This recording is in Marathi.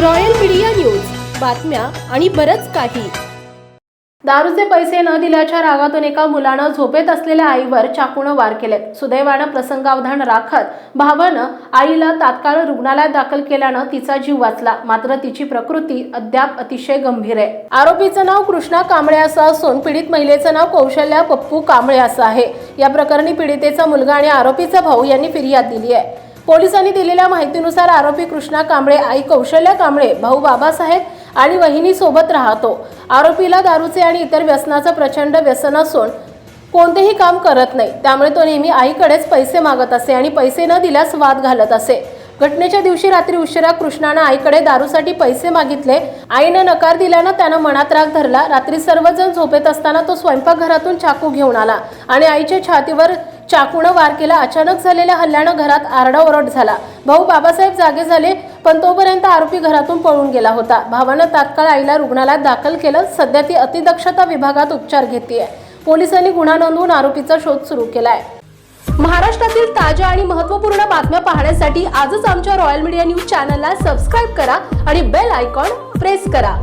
Royal media news. बातम्या आणि बरंच काही. दारूचे पैसे न दिल्याच्या रागातून एका मुलानं झोपेत असलेल्या आईवर चाकूनं वार केले. सुदैवानं प्रसंगावधान राखत भावानं आईला तात्काळ रुग्णालयात दाखल केल्यानं तिचा जीव वाचला. मात्र तिची प्रकृती अद्याप अतिशय गंभीर आहे. आरोपीचं नाव कृष्णा कांबळे असं असून पीडित महिलेचं नाव कौशल्या पप्पू कांबळे असं आहे. या प्रकरणी पीडितेचा मुलगा आणि आरोपीचा भाऊ यांनी फिर्याद दिली आहे. पोलिसांनी दिलेल्या माहितीनुसार आरोपी कृष्णा कांबळे आई कौशल्या कांबळे भाऊ बाबासाहेब आणि वहिनीसोबत राहतो. आरोपीला दारूचे आणि इतर व्यसनाचं प्रचंड व्यसन असून कोणतेही काम करत नाही. त्यामुळे तो नेहमी आईकडेच पैसे मागत असे आणि पैसे न दिल्यास वाद घालत असे. घटनेच्या दिवशी रात्री उशिरा कृष्णानं आईकडे दारूसाठी पैसे मागितले. आईनं नकार दिल्यानं त्यानं मनात राग धरला. रात्री सर्वजण झोपेत असताना तो स्वयंपाकघरातून चाकू घेऊन आला आणि आईच्या छातीवर चाकूनं वार केला. अचानक झालेल्या हल्ल्यानं घरात आरडाओरड झाला. भाऊ बाबासाहेब जागे झाले पण तोपर्यंत आरोपी घरातून पळून गेला होता. भावानं तात्काळ आईला रुग्णालयात दाखल केलं. सध्या ती अतिदक्षता विभागात उपचार घेते पोलिसांनी गुन्हा नोंदवून आरोपीचा शोध सुरू केलाय. महाराष्ट्रातील ताज्या आणि महत्त्वपूर्ण बातम्या पाहण्यासाठी आजच आमच्या रॉयल मीडिया न्यूज चॅनलला सबस्क्राईब करा आणि बेल आयकॉन प्रेस करा.